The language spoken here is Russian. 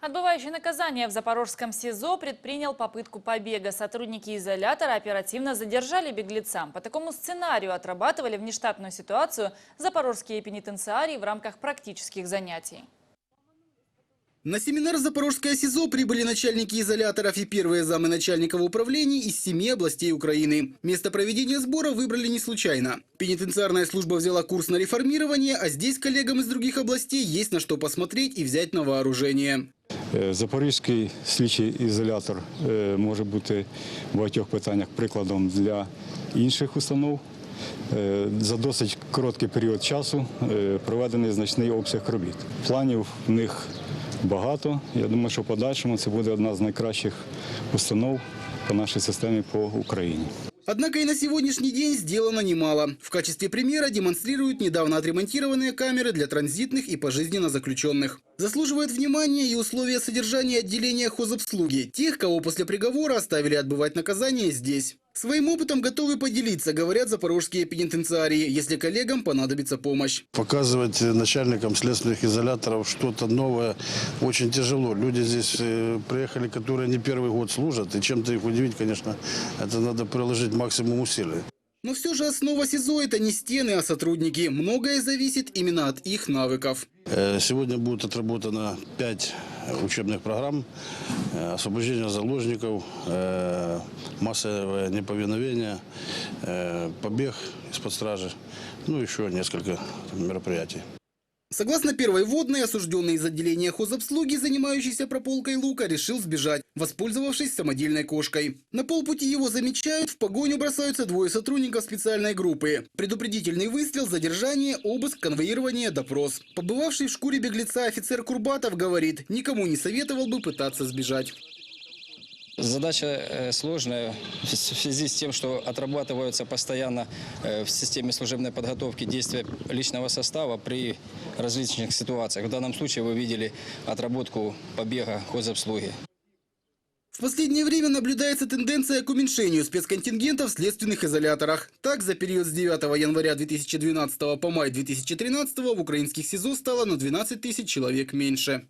Отбывающий наказание в Запорожском СИЗО предпринял попытку побега. Сотрудники изолятора оперативно задержали беглеца. По такому сценарию отрабатывали внештатную ситуацию запорожские пенитенциарии в рамках практических занятий. На семинар Запорожское СИЗО прибыли начальники изоляторов и первые замы начальников управлений из семи областей Украины. Место проведения сбора выбрали не случайно. Пенитенциарная служба взяла курс на реформирование, а здесь коллегам из других областей есть на что посмотреть и взять на вооружение. Е, Запорізький слідчий ізолятор е, може бути в багатьох питаннях прикладом для інших установ. Е, За досить короткий період часу проведений значний обсяг робіт. Планів в них багато. Я думаю, що в подальшому це буде одна з найкращих установ по нашій системі по Україні. Однако и на сегодняшний день сделано немало. В качестве примера демонстрируют недавно отремонтированные камеры для транзитных и пожизненно заключенных. Заслуживает внимания и условия содержания отделения хозобслуги, тех, кого после приговора оставили отбывать наказание здесь. Своим опытом готовы поделиться, говорят запорожские пенитенциарии, если коллегам понадобится помощь. Показывать начальникам следственных изоляторов что-то новое очень тяжело. Люди здесь э, приехали, которые не первый год служат, и чем-то их удивить, конечно, это надо приложить максимум усилий. Но все же основа СИЗО – это не стены, а сотрудники. Многое зависит именно от их навыков. Э, Сегодня будет отработано пять учебных программ. Э, Освобождение заложников, э, массовое неповиновение, побег из-под стражи, ну еще несколько мероприятий. Согласно первой водной, осужденный из отделения хозобслуги, занимающийся прополкой лука, решил сбежать, воспользовавшись самодельной кошкой. На полпути его замечают, в погоню бросаются двое сотрудников специальной группы. Предупредительный выстрел, задержание, обыск, конвоирование, допрос. Побывавший в шкуре беглеца офицер Курбатов говорит, никому не советовал бы пытаться сбежать. Задача э, сложная в связи с тем, что отрабатываются постоянно э, в системе служебной подготовки действия личного состава при различных ситуациях. В данном случае вы видели отработку побега хозобслуги. В последнее время наблюдается тенденция к уменьшению спецконтингента в следственных изоляторах. Так, за период с 9 января 2012 по май 2013 в украинских СИЗО стало на 12 тысяч человек меньше.